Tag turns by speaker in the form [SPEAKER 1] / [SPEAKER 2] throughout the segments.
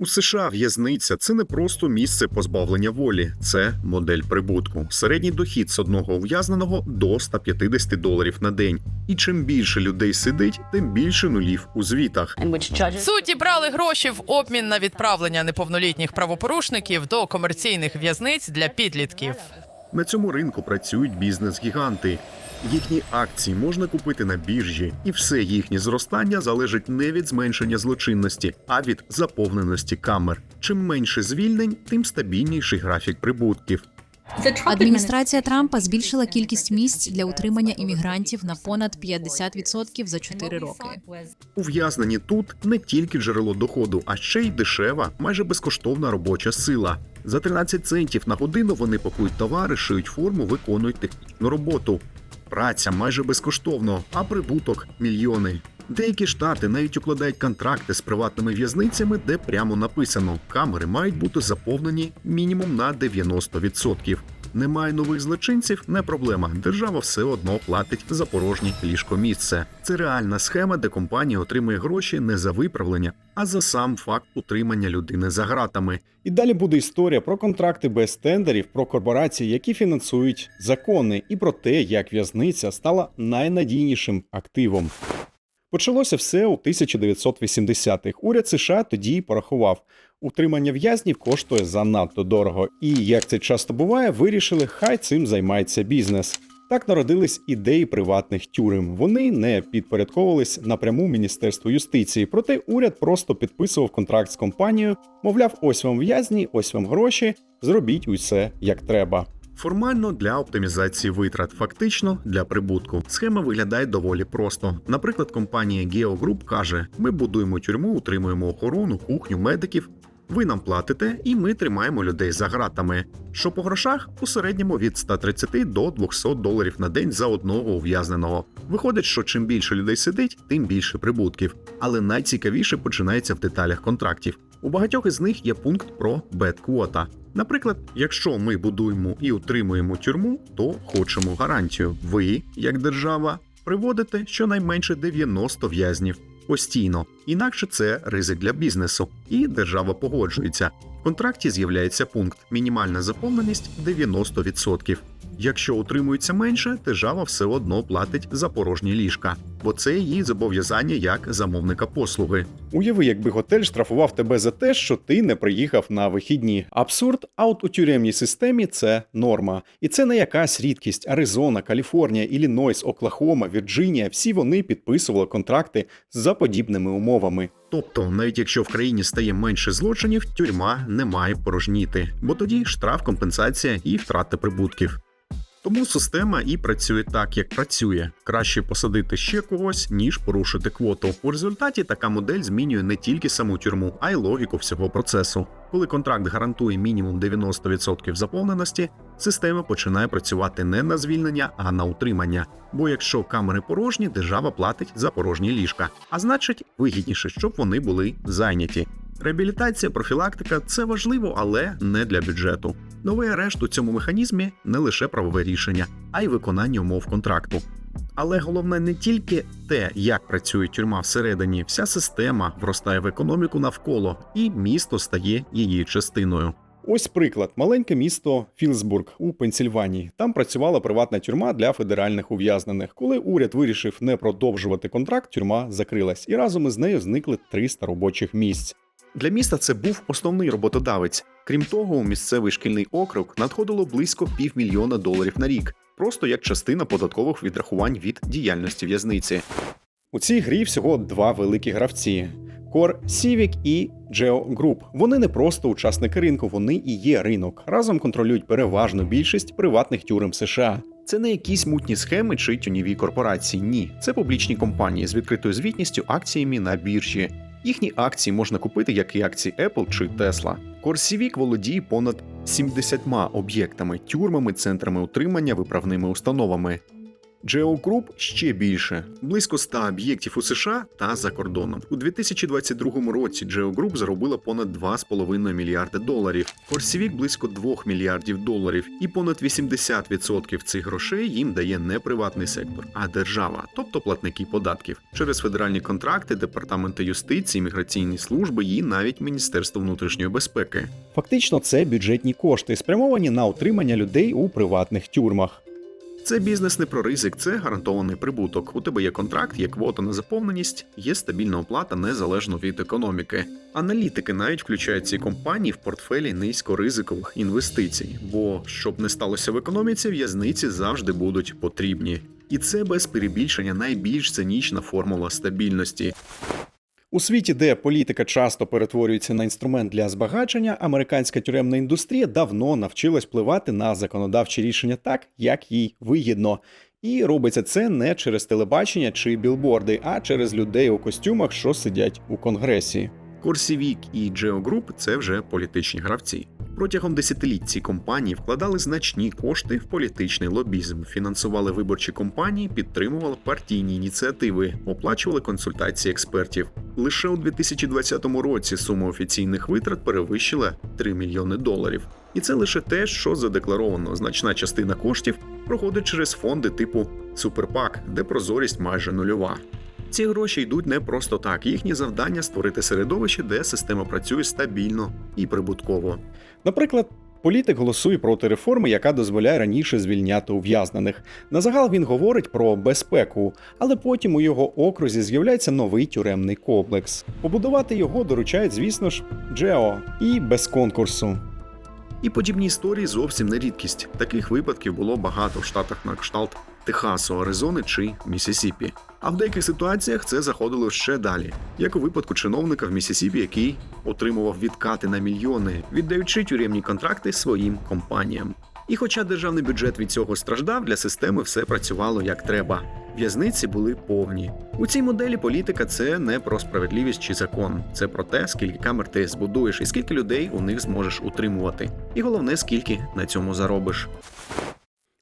[SPEAKER 1] У США в'язниця це не просто місце позбавлення волі, це модель прибутку. Середній дохід з одного ув'язненого до 150 доларів на день. І чим більше людей сидить, тим більше нулів у звітах.
[SPEAKER 2] Судді брали гроші в обмін на відправлення неповнолітніх правопорушників до комерційних в'язниць для підлітків.
[SPEAKER 1] На цьому ринку працюють бізнес-гіганти. Їхні акції можна купити на біржі, і все їхнє зростання залежить не від зменшення злочинності, а від заповненості камер. Чим менше звільнень, тим стабільніший графік прибутків.
[SPEAKER 3] Адміністрація Трампа збільшила кількість місць для утримання іммігрантів на понад 50% за 4 роки.
[SPEAKER 1] Ув'язнені тут не тільки джерело доходу, а ще й дешева, майже безкоштовна робоча сила. За 13 центів на годину вони пакують товари, шиють форму, виконують технічну роботу. Праця майже безкоштовно, а прибуток мільйони. Деякі штати навіть укладають контракти з приватними в'язницями, де прямо написано: камери мають бути заповнені мінімум на 90%. Немає нових злочинців, не проблема. Держава все одно платить за порожнє ліжко місце. Це реальна схема, де компанія отримує гроші не за виправлення, а за сам факт утримання людини за ґратами.
[SPEAKER 4] І далі буде історія про контракти без тендерів, про корпорації, які фінансують закони, і про те, як в'язниця стала найнадійнішим активом. Почалося все у 1980-х. Уряд США тоді порахував, утримання в'язнів коштує занадто дорого. І як це часто буває, вирішили, хай цим займається бізнес. Так народились ідеї приватних тюрем. Вони не підпорядковувались напряму Міністерству юстиції, проте уряд просто підписував контракт з компанією, мовляв, ось вам в'язні, ось вам гроші, зробіть усе як треба.
[SPEAKER 1] Формально для оптимізації витрат, фактично для прибутку. Схема виглядає доволі просто. Наприклад, компанія Geo Group каже: ми будуємо тюрму, утримуємо охорону, кухню, медиків. Ви нам платите, і ми тримаємо людей за ґратами. Що по грошах у середньому від 130 до 200 доларів на день за одного ув'язненого. Виходить, що чим більше людей сидить, тим більше прибутків. Але найцікавіше починається в деталях контрактів. У багатьох із них є пункт про бедквота. Наприклад, якщо ми будуємо і утримуємо тюрму, то хочемо гарантію. Ви, як держава, приводите щонайменше 90 в'язнів постійно. Інакше це ризик для бізнесу, і держава погоджується. В контракті з'являється пункт мінімальна заповненість 90%. Якщо утримується менше, держава все одно платить за порожні ліжка, бо це її зобов'язання як замовника послуги.
[SPEAKER 4] Уяви, якби готель штрафував тебе за те, що ти не приїхав на вихідні. Абсурд, а от у тюремній системі це норма. І це не якась рідкість. Аризона, Каліфорнія, Іллінойс, Оклахома, Вірджинія всі вони підписували контракти за подібними умовами.
[SPEAKER 1] Тобто, навіть якщо в країні стає менше злочинів, тюрма не має порожніти, бо тоді штраф, компенсація і втрата прибутків. Тому система і працює так, як працює. Краще посадити ще когось, ніж порушити квоту. У результаті така модель змінює не тільки саму тюрму, а й логіку всього процесу. Коли контракт гарантує мінімум 90% заповненості, система починає працювати не на звільнення, а на утримання. Бо якщо камери порожні, держава платить за порожні ліжка, а значить вигідніше, щоб вони були зайняті. Реабілітація, профілактика це важливо, але не для бюджету. Новий арешт у цьому механізмі не лише правове рішення, а й виконання умов контракту. Але головне не тільки те, як працює тюрма всередині, вся система вростає в економіку навколо, і місто стає її частиною.
[SPEAKER 4] Ось приклад: маленьке місто Філсбург у Пенсільванії. Там працювала приватна тюрма для федеральних ув'язнених. Коли уряд вирішив не продовжувати контракт, тюрма закрилась, і разом із нею зникли 300 робочих місць.
[SPEAKER 1] Для міста це був основний роботодавець. Крім того, у місцевий шкільний округ надходило близько півмільйона доларів на рік, просто як частина податкових відрахувань від діяльності в'язниці.
[SPEAKER 4] У цій грі всього два великі гравці: Core Civic і Geo Group. Вони не просто учасники ринку, вони і є ринок. Разом контролюють переважну більшість приватних тюрем США.
[SPEAKER 1] Це не якісь мутні схеми чи тюніві корпорації. Ні, це публічні компанії з відкритою звітністю акціями на біржі. Їхні акції можна купити, як і акції Apple чи Tesla. Корсівік володіє понад 70 об'єктами, тюрмами, центрами утримання, виправними установами. Group ще більше близько 100 об'єктів у США та за кордоном. У 2022 році Group заробила понад 2,5 мільярди доларів. Корсівік близько 2 мільярдів доларів, і понад 80% цих грошей їм дає не приватний сектор, а держава, тобто платники податків через федеральні контракти, департаменти юстиції, міграційні служби і навіть Міністерство внутрішньої безпеки.
[SPEAKER 4] Фактично, це бюджетні кошти, спрямовані на утримання людей у приватних тюрмах.
[SPEAKER 1] Це бізнес не про ризик, це гарантований прибуток. У тебе є контракт, є квота на заповненість, є стабільна оплата незалежно від економіки. Аналітики навіть включають ці компанії в портфелі низькоризикових інвестицій, бо щоб не сталося в економіці, в'язниці завжди будуть потрібні. І це без перебільшення найбільш цинічна формула стабільності.
[SPEAKER 4] У світі, де політика часто перетворюється на інструмент для збагачення, американська тюремна індустрія давно навчилась впливати на законодавчі рішення так, як їй вигідно. І робиться це не через телебачення чи білборди, а через людей у костюмах, що сидять у конгресі.
[SPEAKER 1] Корсівік і Group – це вже політичні гравці. Протягом десятиліть ці компанії вкладали значні кошти в політичний лобізм, фінансували виборчі кампанії, підтримували партійні ініціативи, оплачували консультації експертів. Лише у 2020 році сума офіційних витрат перевищила 3 мільйони доларів. І це лише те, що задекларовано. Значна частина коштів проходить через фонди типу Суперпак, де прозорість майже нульова. Ці гроші йдуть не просто так. Їхнє завдання створити середовище, де система працює стабільно і прибутково.
[SPEAKER 4] Наприклад, політик голосує проти реформи, яка дозволяє раніше звільняти ув'язнених. На загал він говорить про безпеку, але потім у його окрузі з'являється новий тюремний комплекс. Побудувати його доручають, звісно ж, Джео і без конкурсу.
[SPEAKER 1] І подібні історії зовсім не рідкість. Таких випадків було багато в штатах на кшталт Техасу, Аризони чи Місісіпі. А в деяких ситуаціях це заходило ще далі, як у випадку чиновника в Місісіпі, який отримував відкати на мільйони, віддаючи тюремні контракти своїм компаніям. І хоча державний бюджет від цього страждав, для системи все працювало як треба. В'язниці були повні. У цій моделі політика це не про справедливість чи закон, це про те, скільки камер ти збудуєш і скільки людей у них зможеш утримувати. І головне, скільки на цьому заробиш.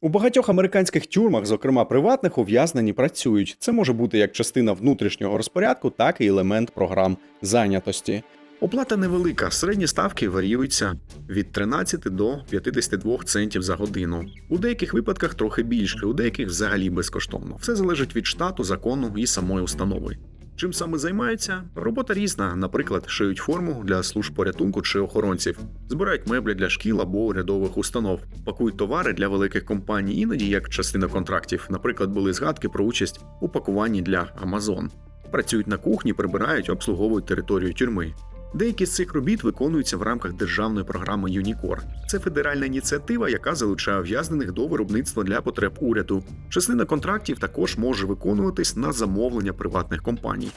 [SPEAKER 4] У багатьох американських тюрмах, зокрема приватних, ув'язнені працюють. Це може бути як частина внутрішнього розпорядку, так і елемент програм зайнятості.
[SPEAKER 1] Оплата невелика, середні ставки варіюються від 13 до 52 центів за годину. У деяких випадках трохи більше, у деяких взагалі безкоштовно. Все залежить від штату, закону і самої установи. Чим саме займаються? Робота різна. Наприклад, шиють форму для служб порятунку чи охоронців, збирають меблі для шкіл або урядових установ, пакують товари для великих компаній, іноді як частина контрактів. Наприклад, були згадки про участь у пакуванні для Amazon. Працюють на кухні, прибирають, обслуговують територію тюрми. Деякі з цих робіт виконуються в рамках державної програми ЮНІКОР. Це федеральна ініціатива, яка залучає ув'язнених до виробництва для потреб уряду. Частина контрактів також може виконуватись на замовлення приватних компаній.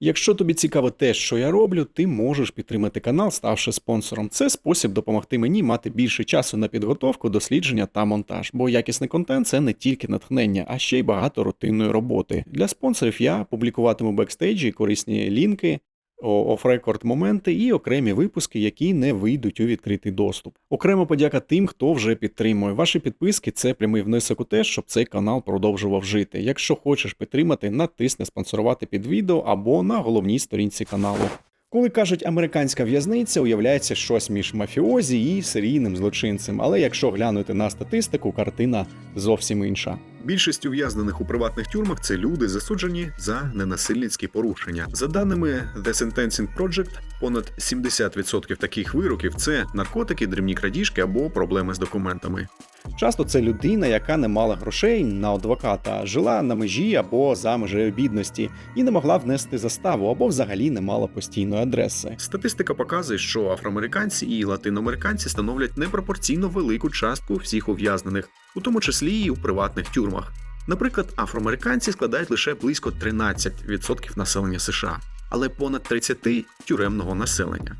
[SPEAKER 4] Якщо тобі цікаво те, що я роблю, ти можеш підтримати канал, ставши спонсором. Це спосіб допомогти мені мати більше часу на підготовку, дослідження та монтаж. Бо якісний контент це не тільки натхнення, а ще й багато рутинної роботи. Для спонсорів я публікуватиму бекстейджі, корисні лінки. Оф-рекорд моменти і окремі випуски, які не вийдуть у відкритий доступ. Окремо подяка тим, хто вже підтримує. Ваші підписки це прямий внесок у те, щоб цей канал продовжував жити. Якщо хочеш підтримати, натисни спонсорувати під відео або на головній сторінці каналу. Коли кажуть американська в'язниця, уявляється щось між мафіозі і серійним злочинцем. Але якщо глянути на статистику, картина зовсім інша.
[SPEAKER 1] Більшість ув'язнених у приватних тюрмах це люди, засуджені за ненасильницькі порушення. За даними The Sentencing Project, понад 70% таких вироків це наркотики, дрібні крадіжки або проблеми з документами.
[SPEAKER 4] Часто це людина, яка не мала грошей на адвоката, жила на межі або за межею бідності і не могла внести заставу, або взагалі не мала постійної адреси.
[SPEAKER 1] Статистика показує, що афроамериканці і латиноамериканці становлять непропорційно велику частку всіх ув'язнених, у тому числі і у приватних тюрмах. Наприклад, афроамериканці складають лише близько 13% населення США, але понад 30% тюремного населення.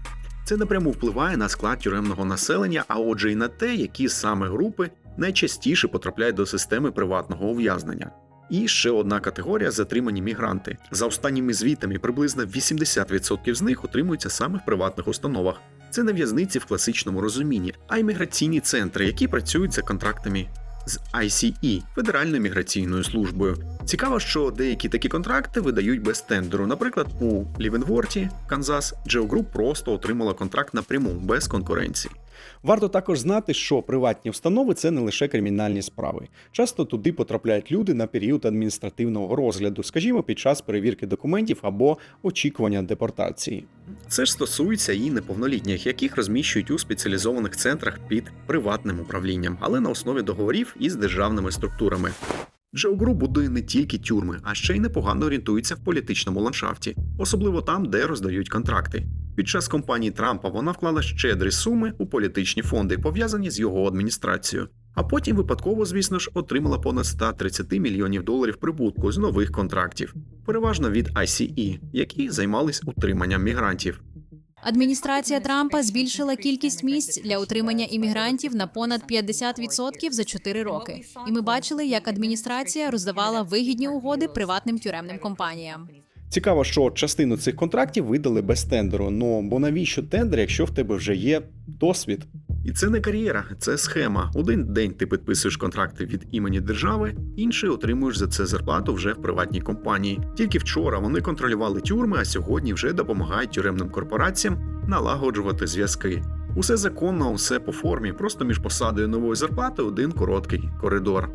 [SPEAKER 1] Це напряму впливає на склад тюремного населення, а отже, і на те, які саме групи найчастіше потрапляють до системи приватного ув'язнення. І ще одна категорія затримані мігранти. За останніми звітами, приблизно 80% з них утримуються саме в приватних установах. Це не в'язниці в класичному розумінні, а й міграційні центри, які працюють за контрактами з ICE – Федеральною міграційною службою. Цікаво, що деякі такі контракти видають без тендеру. Наприклад, у Лівенворті, Канзас, Geo Group просто отримала контракт напряму без конкуренції.
[SPEAKER 4] Варто також знати, що приватні установи це не лише кримінальні справи. Часто туди потрапляють люди на період адміністративного розгляду, скажімо, під час перевірки документів або очікування депортації.
[SPEAKER 1] Це ж стосується і неповнолітніх, яких розміщують у спеціалізованих центрах під приватним управлінням, але на основі договорів із державними структурами. Geo будує не тільки тюрми, а ще й непогано орієнтується в політичному ландшафті, особливо там, де роздають контракти. Під час кампанії Трампа вона вклала щедрі суми у політичні фонди, пов'язані з його адміністрацією. А потім випадково, звісно ж, отримала понад 130 мільйонів доларів прибутку з нових контрактів, переважно від ICE, які займались утриманням мігрантів.
[SPEAKER 3] Адміністрація Трампа збільшила кількість місць для утримання іммігрантів на понад 50% за 4 роки. І ми бачили, як адміністрація роздавала вигідні угоди приватним тюремним компаніям.
[SPEAKER 4] Цікаво, що частину цих контрактів видали без тендеру. Ну бо навіщо тендер, якщо в тебе вже є досвід?
[SPEAKER 1] І це не кар'єра, це схема. Один день ти підписуєш контракти від імені держави, інший отримуєш за це зарплату вже в приватній компанії. Тільки вчора вони контролювали тюрми, а сьогодні вже допомагають тюремним корпораціям налагоджувати зв'язки. Усе законно, усе по формі, просто між посадою нової зарплати один короткий коридор.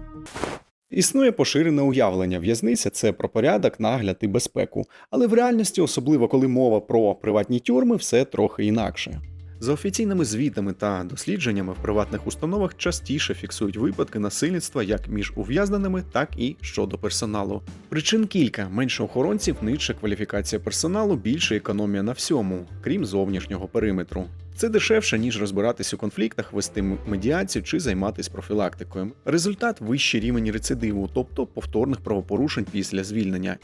[SPEAKER 4] Існує поширене уявлення. В'язниця це про порядок, нагляд і безпеку. Але в реальності, особливо коли мова про приватні тюрми, все трохи інакше.
[SPEAKER 1] За офіційними звітами та дослідженнями в приватних установах частіше фіксують випадки насильництва як між ув'язненими, так і щодо персоналу. Причин кілька: менше охоронців, нижча кваліфікація персоналу, більше економія на всьому, крім зовнішнього периметру. Це дешевше, ніж розбиратись у конфліктах, вести медіацію чи займатися профілактикою. Результат вищий рівень рецидиву, тобто повторних правопорушень після звільнення.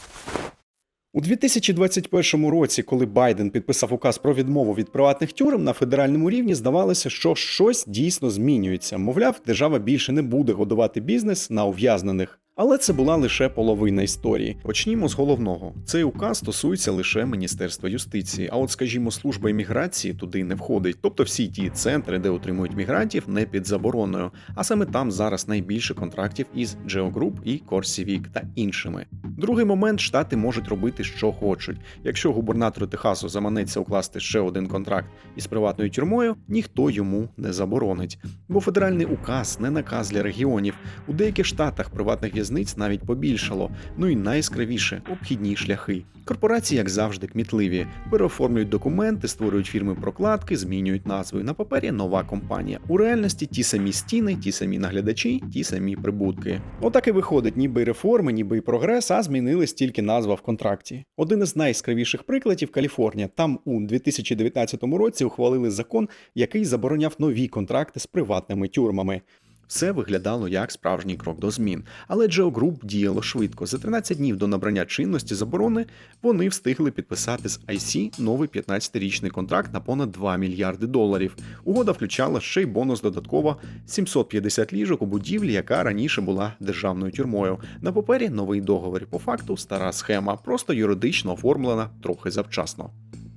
[SPEAKER 4] У 2021 році, коли Байден підписав указ про відмову від приватних тюрем на федеральному рівні, здавалося, що щось дійсно змінюється. Мовляв, держава більше не буде годувати бізнес на ув'язнених. Але це була лише половина історії.
[SPEAKER 1] Почнімо з головного. Цей указ стосується лише Міністерства юстиції. А от, скажімо, служба імміграції туди не входить. Тобто всі ті центри, де утримують мігрантів, не під забороною. А саме там зараз найбільше контрактів із Geo Group і Corsivic та іншими. Другий момент штати можуть робити, що хочуть. Якщо губернатору Техасу заманеться укласти ще один контракт із приватною тюрмою, ніхто йому не заборонить. Бо федеральний указ не наказ для регіонів. У деяких штатах приватних в'язниць навіть побільшало. Ну і найяскравіше обхідні шляхи. Корпорації, як завжди, кмітливі, переоформлюють документи, створюють фірми прокладки, змінюють назви. На папері нова компанія. У реальності ті самі стіни, ті самі наглядачі, ті самі прибутки.
[SPEAKER 4] Отак і виходить, ніби реформи, ніби й прогрес, а змінилась тільки назва в контракті. Один із найяскравіших прикладів Каліфорнія. Там у 2019 році ухвалили закон, який забороняв нові контракти з приватними тюрмами.
[SPEAKER 1] Все виглядало як справжній крок до змін, але Geo Group діяло швидко. За 13 днів до набрання чинності заборони вони встигли підписати з IC новий 15-річний контракт на понад 2 мільярди доларів. Угода включала ще й бонус додатково 750 ліжок у будівлі, яка раніше була державною тюрмою. На папері новий договір. По факту стара схема, просто юридично оформлена трохи завчасно.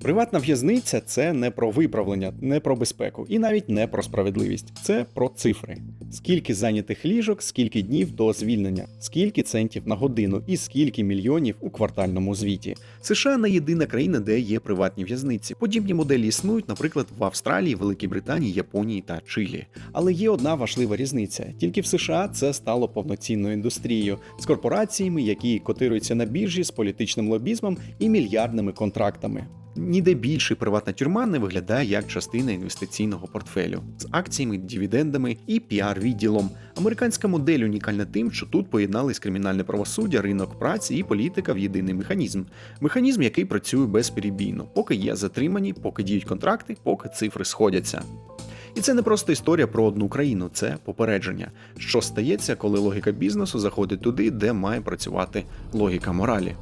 [SPEAKER 4] Приватна в'язниця це не про виправлення, не про безпеку і навіть не про справедливість. Це про цифри. Скільки зайнятих ліжок, скільки днів до звільнення, скільки центів на годину і скільки мільйонів у квартальному звіті.
[SPEAKER 1] США не єдина країна, де є приватні в'язниці. Подібні моделі існують, наприклад, в Австралії, Великій Британії, Японії та Чилі.
[SPEAKER 4] Але є одна важлива різниця: тільки в США це стало повноцінною індустрією з корпораціями, які котируються на біржі з політичним лобізмом і мільярдними контрактами.
[SPEAKER 1] Ніде більше приватна тюрма не виглядає як частина інвестиційного портфелю з акціями, дивідендами і піар-відділом. Американська модель унікальна тим, що тут поєднались кримінальне правосуддя, ринок праці і політика в єдиний механізм. Механізм, який працює безперебійно, поки є затримані, поки діють контракти, поки цифри сходяться. І це не просто історія про одну країну, це попередження, що стається, коли логіка бізнесу заходить туди, де має працювати логіка моралі.